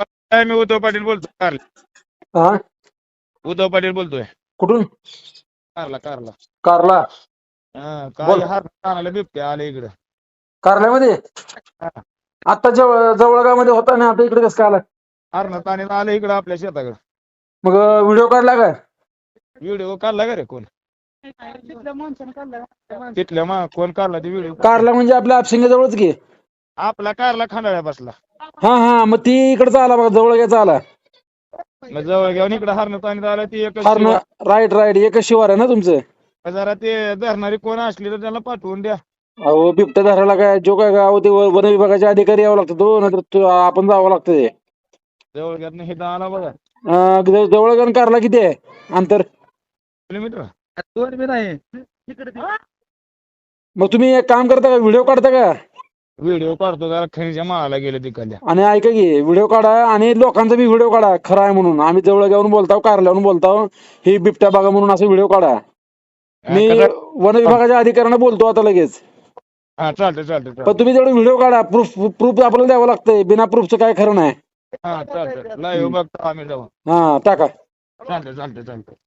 काय मी उद्धव पाटील बोलतोय कारला. हा? उद्धव पाटील बोलतोय. कुठून? कारला कारला. कारला? हा. हार कानाला बिबटे आले इकडं. कारल्यामध्ये? आता जवळ जवळगावमध्ये होता ना आता इकडे कसं काय आला? हरण पाणी आलं इकडं आपल्या शेताकडं. मग व्हिडिओ काढला का? व्हिडिओ काढला का रे कोण? तिथल्या मा कोण काढला ते व्हिडिओ? कारला म्हणजे आपल्या आपशिंगे जवळच की. आपला कारला खांडाळ्या बसला. हा हा मग ती इकडचा आला बघा जवळग्याचा आला. मग जवळ घेऊन इकडे हरण पाणी आलं ती एक फार राईट राईट एकच शिवार आहे ना तुमचं? जरा ते धरणारी कोण असली तर त्याला पाठवून द्या. अहो बिबट्या धरायला काय जो काय गाव ते व- वन विभागाचे अधिकारी यावं लागतं तो नाहीतर तो आपण जावं लागतं ते. जवळ घेत हे आला बघा. अं, ज- जवळगाव आणि कारला किती आहे अंतर. किलोमीटर दोन बी नाही. मग तुम्ही एक काम करता का व्हिडिओ काढता का? व्हिडिओ काढतो जरा खनिजा माळाला गेले तिकडल्या. आणि ऐका की व्हिडिओ काढा आणि लोकांचा बी व्हिडिओ काढा खरा आहे म्हणून. आम्ही जवळ घेऊन बोलताव कारल्यावरून बोलताव. ही बिबट्या बघा म्हणून असं व्हिडिओ काढा. मी वन विभागाच्या अधिकाऱ्यांना बोलतो आता लगेच. हा चालतंय चालतंय चालतंय. पण तुम्ही तेवढे व्हिडिओ काढा प्रूफ प्रूफ आपल्याला द्यावं लागतंय. बिना प्रूफचं काय खरं नाही. हा चालतंय. लाईव्ह बघतो आम्ही हा टाका. चालतंय चालतंय चालतंय.